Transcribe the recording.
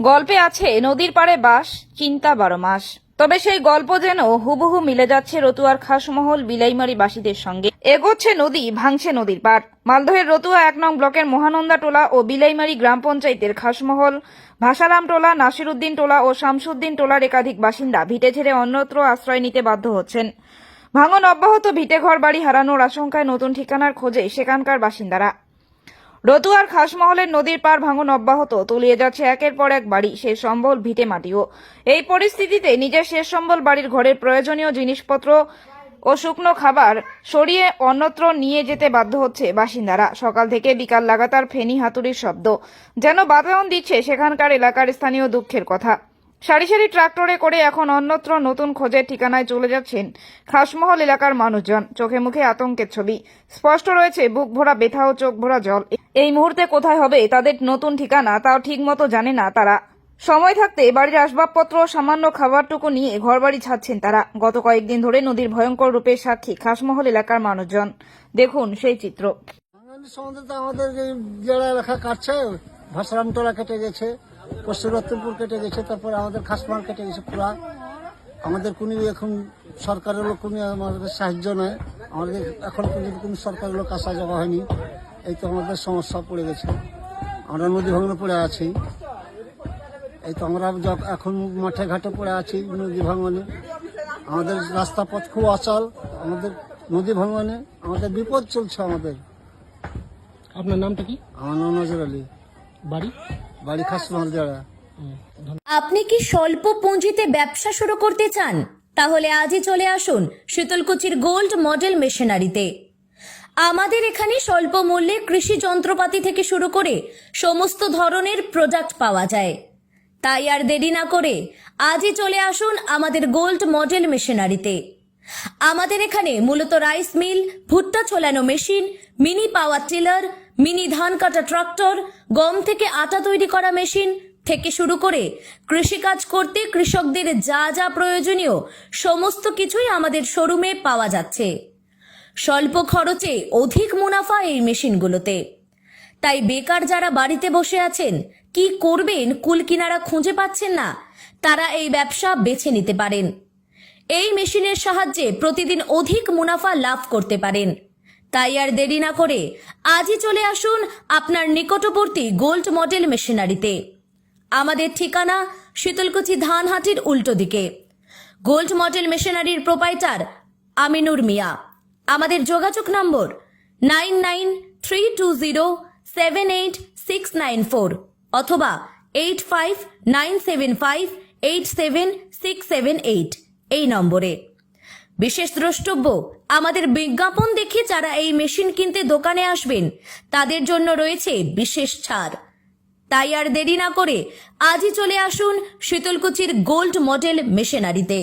গল্পে আছে, নদীর পাড়ে বাস, চিন্তা বারো মাস। তবে সেই গল্প যেন হুবহু মিলে যাচ্ছে রতুয়ার খাসমহল বিলাইমারি বাসীদের সঙ্গে। এগোচ্ছে নদী, ভাঙছে নদীর পাড়। মালদহের রতুয়া এক নং ব্লকের মহানন্দা টোলা ও বিলাইমারি গ্রাম পঞ্চায়েতের খাসমহল। ভাসারাম টোলা নাসিরুদ্দিন টোলা ও শামসুদ্দিন টোলার একাধিক বাসিন্দা ভিটে ছেড়ে অন্যত্র আশ্রয় নিতে বাধ্য হচ্ছেন। ভাঙন অব্যাহত, ভিটে ঘর বাড়ি হারানোর আশঙ্কায় নতুন ঠিকানার খোঁজে সেখানকার বাসিন্দারা। রতুয়ার খাসমহলের নদীর পার ভাঙন অব্যাহত, তলিয়ে যাচ্ছে একের পর এক বাড়ি শেষ সম্বল ভিটে মাটিও। এই পরিস্থিতিতে নিজের শেষ সম্বল বাড়ির ঘরের প্রয়োজনীয় জিনিসপত্র ও শুকনো খাবার সরিয়ে অন্যত্র নিয়ে যেতে বাধ্য হচ্ছে বাসিন্দারা। সকাল থেকে বিকাল লাগাতার ফেনি হাতুড়ির শব্দ, যেন বাতায়ন দিচ্ছে সেখানকার এলাকার স্থানীয় দুঃখের কথা। সারি সারি ট্রাক্টরে করে এখন অন্যত্র নতুন খোঁজের ঠিকানায় চলে যাচ্ছেন খাসমহল এলাকার মানুষজন। চোখে মুখে আতঙ্কের ছবি। স্পষ্ট রয়েছে, বুক ভরা ব্যথা ও চোখ ভরা জল। এই মুহূর্তে কোথায় হবে তাদের নতুন ঠিকানা, তাও ঠিক মতো জানে না তারা। সময় থাকতে বাড়ির আসবাবপত্র সামান্য খাবারটুকু নিয়ে ঘরবাড়ি ছাড়ছেন তারা। গত কয়েকদিন ধরে নদীর ভয়ঙ্কর রূপের সাক্ষী খাসমহল এলাকার মানুষজন। দেখুন সেই চিত্র। আমাদের জেলা এলাকা কাটছে ভাসারাম কেটে গেছে। পশ্চিম রত্নপুর কেটে গেছে তারপরে আমাদের খাসমাল কেটে গেছে পুরা। আমাদের কোনো এখন সরকারের লোক কোনো আমাদের সাহায্য নেই। আমাদের এখন পর্যন্ত কোনো সরকারের লোক আসা যাওয়া হয়নি। এই তো আমাদের সমস্যা পড়ে গেছে। আমরা নদী ভাঙনে পড়ে আছি। এই তো আমরা এখন মাঠে ঘাটে পড়ে আছি নদী ভাঙনে। আমাদের রাস্তা পথ খুব অচল। আমাদের নদী ভাঙনে আমাদের বিপদ চলছে আমাদের। আপনার নামটা কি? আমার নাম নজর আলী। বাড়ি? বাড়ি খাসমাল জেলা আপনি কি স্বল্প পুঁজিতে ব্যবসা শুরু করতে চান? তাহলে আজই চলে আসুন শীতলকুচির গোল্ড মডেল মেশিনারিতে। আমাদের এখানে স্বল্প মূল্যে কৃষি যন্ত্রপাতি থেকে শুরু করে সমস্ত ধরনের প্রোডাক্ট পাওয়া যায়। তাই আর দেরি না করে আজই চলে আসুন আমাদের গোল্ড মডেল মেশিনারিতে। আমাদের এখানে মূলত রাইস মিল, ভুট্টা ছোলানো machine, mini power tiller, mini ধান কাটা ট্রাক্টর, গম থেকে আটা তৈরি করা মেশিন থেকে শুরু করে কৃষিকাজ করতে কৃষকদের যা যা প্রয়োজনীয় সমস্ত কিছুই আমাদের শোরুমে পাওয়া যাচ্ছে। স্বল্প খরচে অধিক মুনাফা এই মেশিনগুলোতে। তাই বেকার যারা বাড়িতে বসে আছেন, কি করবেন কুলকিনারা খুঁজে পাচ্ছেন না, তারা এই ব্যবসা বেছে নিতে পারেন। এই মেশিনের সাহায্যে প্রতিদিন অধিক মুনাফা লাভ করতে পারেন। তাই আর দেরি না করে আজই চলে আসুন আপনার নিকটবর্তী গোল্ড মডেল মেশিনারিতে। আমাদের ঠিকানা শীতলকুচি ধানহাটির উল্টো দিকে। গোল্ড মডেল মেশিনারির প্রোপাইটার আমিনুর মিয়া। আমাদের যোগাযোগ number nine nine three two zero seven eight six nine four অথবা eight five nine seven five eight seven six seven eight. এই নম্বরে। বিশেষ দ্রষ্টব্য, আমাদের বিজ্ঞাপন দেখে যারা এই মেশিন কিনতে দোকানে আসবেন, তাদের জন্য রয়েছে বিশেষ ছাড়। তাই আর দেরি না করে আজই চলে আসুন শীতলকুচির গোল্ড মডেল মেশিনারিতে।